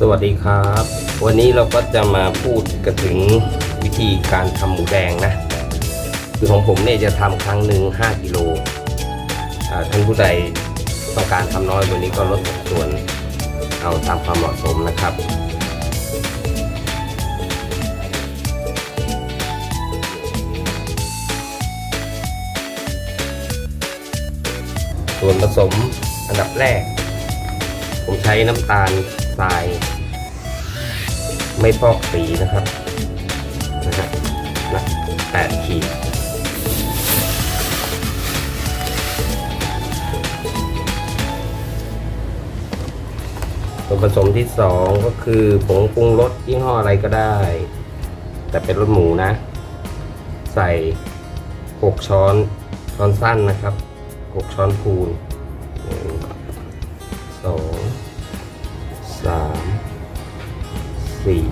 สวัสดีครับ วันนี้เราก็จะมาพูดกันถึงวิธีการทำหมูแดงนะ คือของผมเนี่ยจะทำครั้งหนึ่ง5กิโลอ่าท่านผู้ใดต้องการทำน้อยกว่านี้ก็ลดสัดส่วนเอาตามความเหมาะสมนะครับ ส่วนผสมอันดับแรก ผมใช้น้ำตาลทราย ไม่ฟอกสีนะครับนะฮะนะแปดขีดส่วนผสมที่สองก็คือผงปรุงรสยี่ห้ออะไรก็ได้ แต่เป็นรสหมูนะ ใส่ 6 ช้อนช้อนสั้นนะครับ 6ช้อนพูนหนึ่งสองสามสี่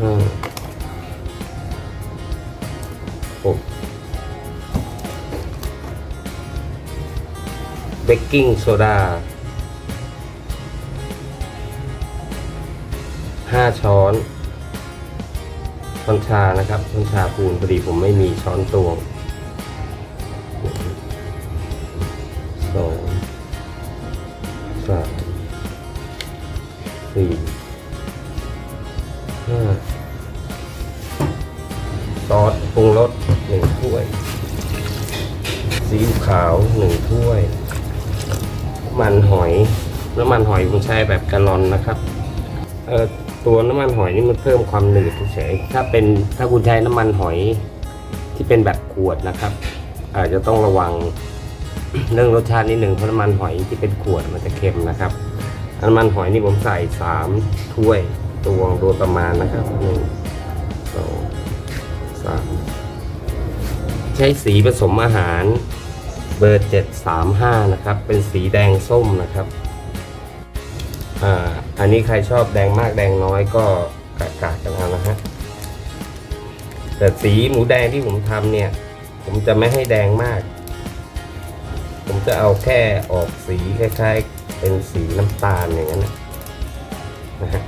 ห้าหกเบกกิ้งโซดาห้าช้อนช้อนชานะครับช้อนชาปูนพอดีผมไม่มีช้อนตวง สี่ห้าซอสปรุงรสหนึ่งถ้วย ซีอิ๊วขาวหนึ่งถ้วยน้ำมันหอยน้ำมันหอยผมใช้แบบกะลอนนะครับเอ่อตัวน้ำมันหอยนี่มันเพิ่มความหนืดเฉยถ้าเป็นถ้าคุณใช้น้ำมันหอยที่เป็นแบบขวดนะครับ อาจจะต้องระวังเรื่องรสชาตินิดหนึ่งเพราะน้ำมันหอยที่เป็นขวดมันจะเค็มนะครับ น้ำมันหอยนี่ผมใส่สามถ้วยตวงโดยประมาณนะครับหนึ่งสองสามใช้สีผสมอาหารเบอร์เจ็ดสามห้านะครับ เป็นสีแดงส้มนะครับอ่าอันนี้ใครชอบแดงมากแดงน้อยก็กะกะกันเอานะฮะแต่สีหมูแดงที่ผมทำเนี่ย ผมจะไม่ให้แดงมาก ผมจะเอาแค่ออกสีคล้ายๆ เป็นสีน้ำตาลอย่างนั้นนะฮะ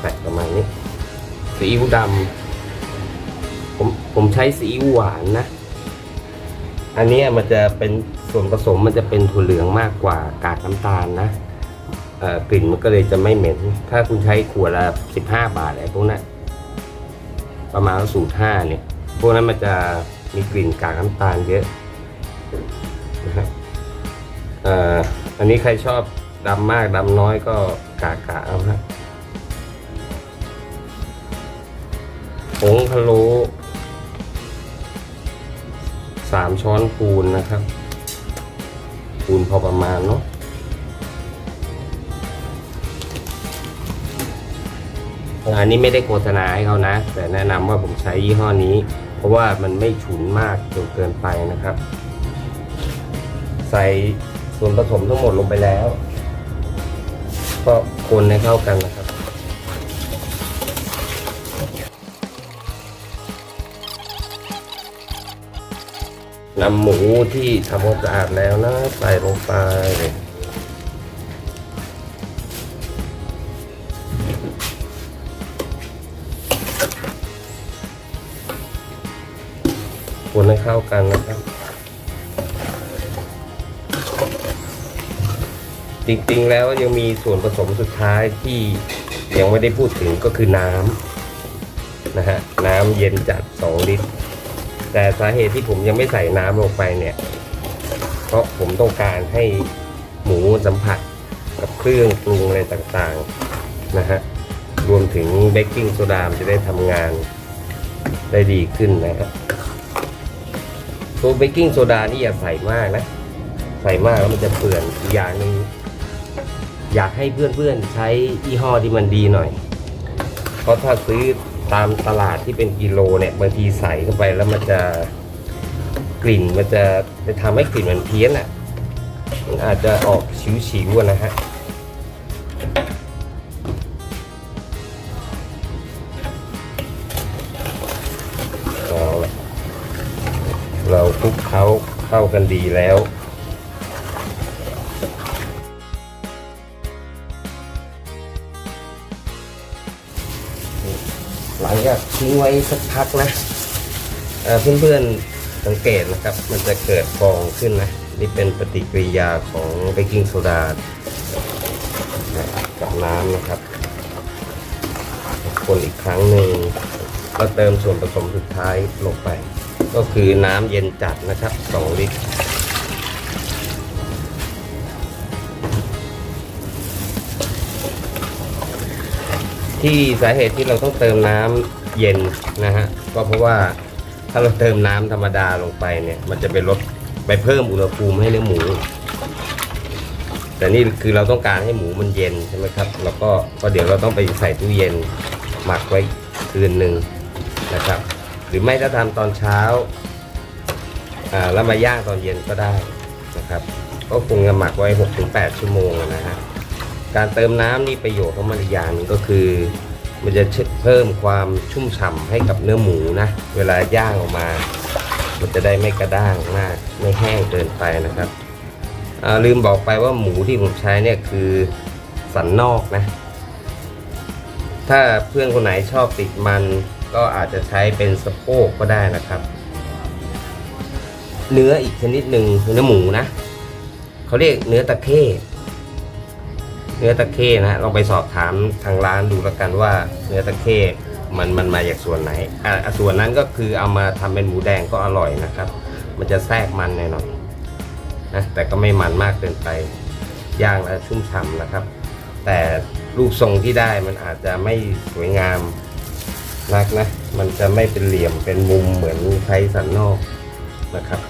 ใส่ประมาณนี้สีอิ๊วดำผมผมใช้สีอิ๊วหวานนะ อันนี้มันจะเป็นส่วนผสมมันจะเป็นถั่วเหลืองมากกว่ากากน้ำตาลนะกลิ่นมันก็เลยจะไม่เหม็น ถ้าคุณใช้ขวดละสิบห้าบาทอะไรพวกนั้นประมาณสูตรห้าเนี่ย พวกนั้นมันจะมีกลิ่นกากน้ำตาลเยอะนะครับเอันนี้ใครชอบดำมากดำน้อยก็กากะเอาครับผงพะโล้สามช้อนปูนนะครับ ปูนพอประมาณเนาะอันนี้ไม่ได้โฆษณาให้เขานะ แต่แนะนำว่าผมใช้ยี่ห้อนี้ เพราะว่ามันไม่ฉุนมากจนเกินไปนะครับ ใส่ ส่วนผสมทั้งหมดลงไปแล้ว ก็คนให้เข้ากันนะครับ นำหมูที่ทำความสะอาดแล้วนะใส่ลงไปคนให้เข้ากันนะครับ จริงๆแล้วยังมีส่วนผสมสุดท้ายที่ยังไม่ได้พูดถึงก็คือน้ำนะฮะน้ำเย็นจัด 2 ลิตร แต่สาเหตุที่ผมยังไม่ใส่น้ำลงไปเนี่ย เพราะผมต้องการให้หมูสัมผัสกับเครื่องปรุงอะไรต่างๆนะฮะรวมถึงเบกกิ้งโซดามจะได้ทำงานได้ดีขึ้นนะฮะตัวเบกกิ้งโซดานี่อย่าใส่มากนะ ใส่มากแล้วมันจะเปื่อนอีกอย่างหนึ่ง อยากให้เพื่อนๆใช้ยี่ห้อที่มันดีหน่อย เพราะถ้าซื้อตามตลาดที่เป็นกิโลเนี่ยบางทีใส่เข้าไปแล้วมันจะกลิ่นมันจะจะทำให้กลิ่นมันเพี้ยนอะมันอาจจะออกฉิวๆนะฮะเราคลุกเคล้าเข้ากันดีแล้ว ทิ้งไว้สักพักนะเอ่อเพื่อนๆสังเกตนะครับ มันจะเกิดฟองขึ้นนะ นี่เป็นปฏิกิริยาของเบกกิ้งโซดากับน้ำนะครับคนอีกครั้งหนึ่งก็เติมส่วนผสมสุดท้ายลงไป ก็คือน้ำเย็นจัดนะครับ 2 ลิตรที่สาเหตุที่เราต้องเติมน้ำ เย็นนะฮะก็เพราะว่าถ้าเราเติมน้ำธรรมดาลงไปเนี่ย มันจะไปลดไปเพิ่มอุณหภูมิให้เนื้อหมู แต่นี่คือเราต้องการให้หมูมันเย็นใช่ไหมครับ แล้วก็ก็เดี๋ยวเราต้องไปใส่ตู้เย็นหมักไว้คืนหนึ่งนะครับ หรือไม่ถ้าทำตอนเช้าแล้วมาย่างตอนเย็นก็ได้นะครับ ก็คงจะหมักไว้ 6-8 ชั่วโมงนะฮะการเติมน้ำนี่ประโยชน์ของมันอีกอย่างหนึงก็คือ มันจะเพิ่มความชุ่มฉ่ำให้กับเนื้อหมูนะ เวลาย่างออกมา มันจะได้ไม่กระด้างมากไม่แห้งเกินไปนะครับลืมบอกไปว่าหมูที่ผมใช้เนี่ยคือสันนอกนะ ถ้าเพื่อนคนไหนชอบติดมันก็อาจจะใช้เป็นสะโพกก็ได้นะครับ เนื้ออีกชนิดหนึ่งคือเนื้อหมูนะ เขาเรียกเนื้อตะเข้ เนื้อตะเข้นะฮะลองไปสอบถามทางร้านดูแล้วกันว่า เนื้อตะเข้มันมันมาจากส่วนไหนอ่าส่วนนั้นก็คือเอามาทำเป็นหมูแดงก็อร่อยนะครับ มันจะแทรกมันหน่อยๆนะแต่ก็ไม่มันมากเกินไปย่างแล้วชุ่มฉ่ำนะครับ แต่รูปทรงที่ได้มันอาจจะไม่สวยงามนักนะ มันจะไม่เป็นเหลี่ยมเป็นมุมเหมือนใช้สันนอกนะครับ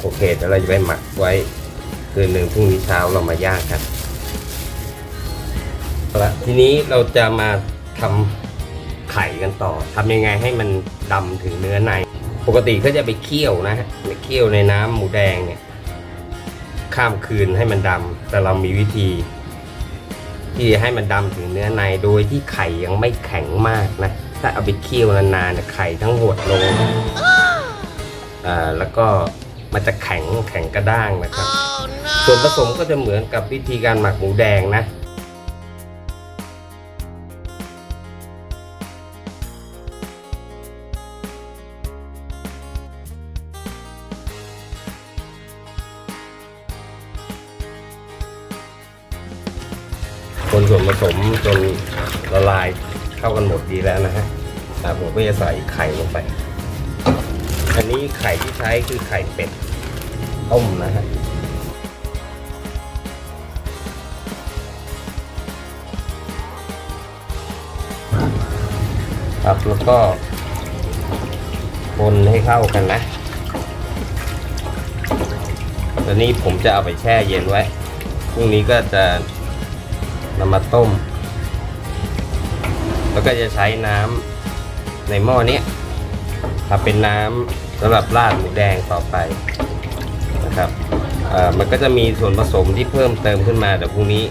โอเคเดี๋ยวเราจะไปหมักไว้คืนหนึ่งพรุ่งนี้เช้าเรามาย่างกัน ละทีนี้เราจะมาทำไข่กันต่อทำยังไงให้มันดำถึงเนื้อใน ปกติก็จะไปเคี่ยวนะฮะไปเคี่ยวในน้ำหมูแดงเนี่ย ข้ามคืนให้มันดำแต่เรามีวิธี ที่ให้มันดำถึงเนื้อในโดยที่ไข่ยังไม่แข็งมากนะ ถ้าเอาไปเคี่ยวนานๆไข่ทั้งหดลงอ่าแล้วก็มันจะแข็งแข็งกระด้างนะครับ ส่วนผสมก็จะเหมือนกับวิธีการหมักหมูแดงนะ คนส่วนผสมจนละลายเข้ากันหมดดีแล้วนะฮะอ่ผมก็จะใส่ไข่ลงไป อันนี้ไข่ที่ใช้คือไข่เป็ดต้มนะฮะครับแล้วก็คนให้เข้ากันนะตอนนี้ผมจะเอาไปแช่เย็นไว้ พรุ่งนี้ก็จะ นำมาต้ม แล้วก็จะใช้น้ำในหม้อนี้ทำเป็นน้ำสำหรับราดหมูแดงต่อไปนะครับมันก็จะมีส่วนผสมที่เพิ่มเติมขึ้นมาแต่พรุ่งนี้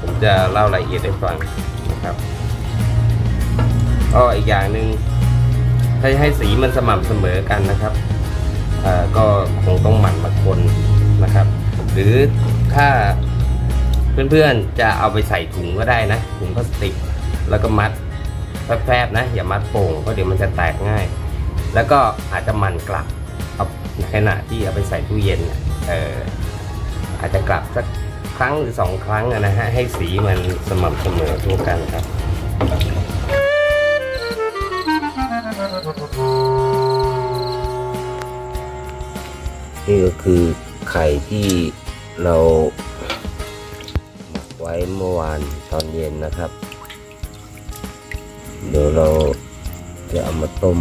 ผมจะเล่ารายละเอียดให้ฟังนะครับก็อีกอย่างหนึ่งถ้าจะให้สีมันสม่ำเสมอกันนะครับก็คงต้องหมั่นมาคนนะครับ หรือถ้า เพื่อนๆจะเอาไปใส่ถุงก็ได้นะ ถุงพลาสติก แล้วก็มัดแฟบๆนะ อย่ามัดโป่งเพราะเดี๋ยวมันจะแตกง่าย แล้วก็อาจจะมันกลับเอาในขณะที่เอาไปใส่ตู้เย็นเอออาจจะกลับสักครั้งหรือสองครั้งนะฮะให้สีมันสม่ำเสมอทั่วกันครับนี่ก็คือไข่ที่เรา เมื่อวานตอนเย็นนะครับ เดี๋ยวเราจะเอามาต้ม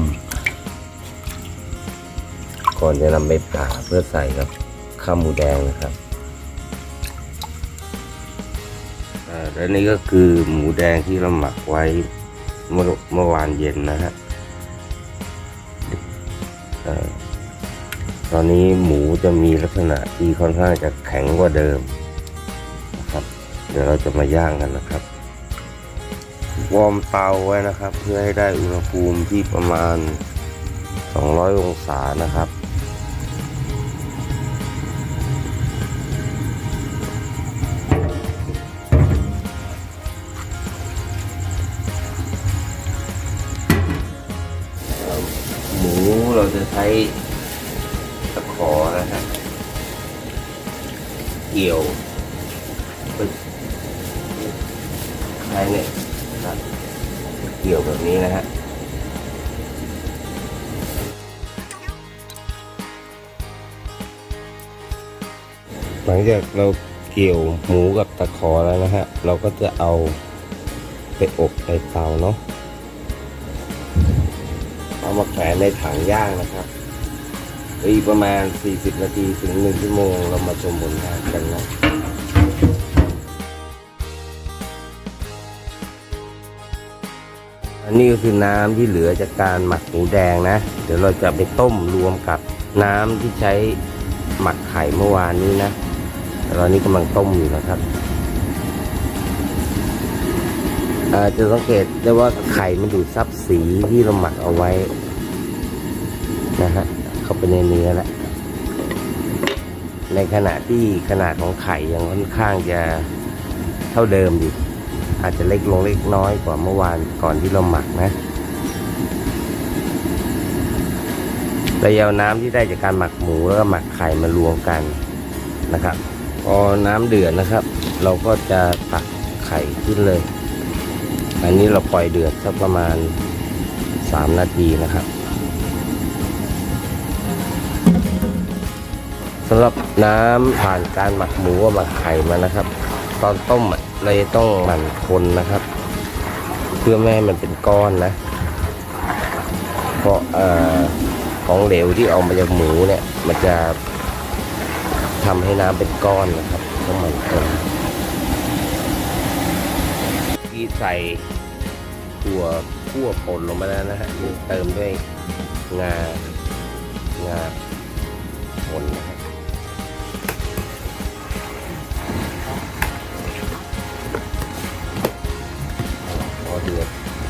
ก่อนจะนำไปผ่าเพื่อใส่กับข้าวหมูแดงนะครับอ่าและนี่ก็คือหมูแดงที่เราหมักไว้เมื่อเมื่อวานเย็นนะฮะตอนนี้หมูจะมีลักษณะที่ค่อนข้างจะแข็งกว่าเดิม ดี๋ยวเราจะมาย่างกันนะครับ วอร์มเตาไว้นะครับ เพื่อให้ได้อุณหภูมิที่ประมาณ 200 องศานะครับหมูเราจะใช้ หลังจากเราเกี่ยวหมูกับตะขอแล้วนะฮะ เราก็จะเอาไปอบในเตาเนาะเอามาแขวนในถังย่างนะครับอีกประมาณ 40 นาทีถึง 1 ชั่วโมง เรามาชมผลงานกันนะอันนี้ก็คือน้ำที่เหลือจากการหมักหมูแดงนะ เดี๋ยวเราจะไปต้มรวมกับน้ำที่ใช้หมักไข่เมื่อวานนี้นะ ตอนนี้กำลังต้มอยู่นะครับอาจจะสังเกตได้ว่าไข่มันดูดซับสีที่เราหมักเอาไว้นะฮะเข้าไปในเนื้อแล้วในขณะที่ขนาดของไข่ยังค่อนข้างจะเท่าเดิมอยู่อาจจะเล็กลงเล็กน้อยกว่าเมื่อวานก่อนที่เราหมักนะเราเอาน้ำที่ได้จากการหมักหมูแล้วก็หมักไข่มารวมกันนะครับ พอน้ำเดือดนะครับ เราก็จะตักไข่ขึ้นเลย อันนี้เราปล่อยเดือดสักประมาณ 3 นาทีนะครับสำหรับน้ำผ่านการหมักหมูหมักไข่มานะครับ ตอนต้มเราจะต้องหมั่นคนนะครับ เพื่อไม่ให้มันเป็นก้อนนะ เพราะเอ่อของเหลวที่ออกมาจากหมูเนี่ย มันจะ ทำให้น้ำเป็นก้อนนะครับต้องหมั่นคนที่ใส่ถั่วคั่วป่นลงไปแล้วนะฮะนี่เติมด้วยงางาป่นนะฮะพอเดือด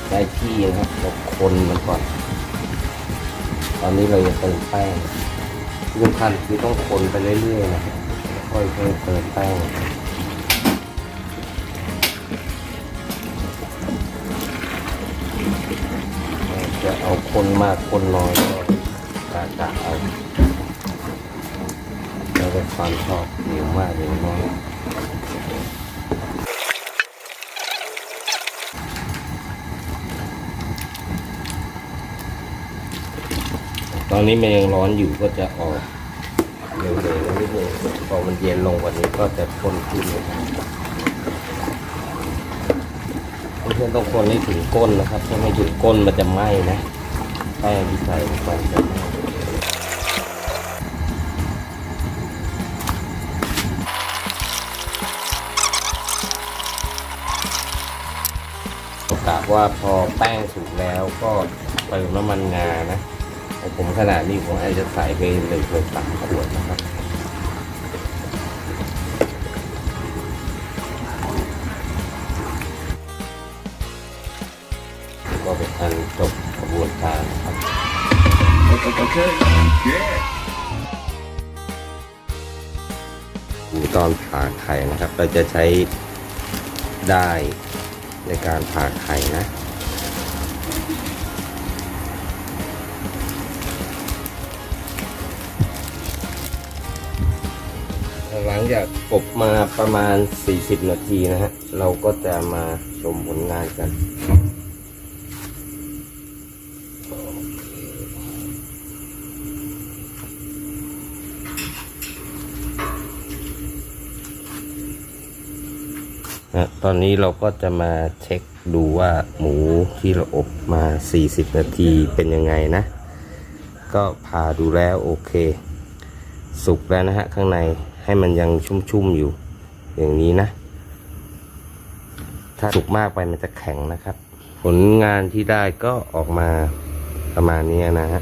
ได้ที่นะครับเราคนมันก่อน ตอนนี้เราจะเติมแป้ง ที่สำคัญคือต้องคนไปเรื่อยๆนะครับค่อยๆเติมแป้งจะเอาคนมากคนน้อยก็กะกะเอาแล้วก็ความชอบเหนียวมากเหนียวน้อยต อนนี้มันยังร้อนอยู่ก็จะออกเร็วๆนิดนึงพอมันเย็นลงว่านี้ก็จะข้นขึ้นเพื่อนต้องคนให้ถึงก้นนะครับ ถ้าไม่ถึงก้นมันจะไหม้นะแป้งที่ใส่ลงไปจะไหม้กะว่าพอแป้งสุกแล้วก็เติมน้ำมันงานะ ของผมขนาดนี้ผมอาจจะใส่ไปหนึ่งถึงสามขวดนะครับก็เป็นอันจบกระบวนการนะครับ Okay. Yeah. ดูตอนผ่าไข่นะครับ เราจะใช้ได้ในการผ่าไข่นะ ลังจากกบมาประมาณ 40 นาทีนะฮะ เราก็จะมาชมผลงานกันนะตอนนี้เราก็จะมาเช็คดูว่าหมูที่เราอบมา 40 นาทีเป็นยังไงนะ ก็พาดูแล้วโอเค สุกแล้วนะฮะข้างใน ให้มันยังชุ่มๆอยู่ อย่างนี้นะ ถ้าสุกมากไปมันจะแข็งนะครับ ผลงานที่ได้ก็ออกมาประมาณนี้นะฮะ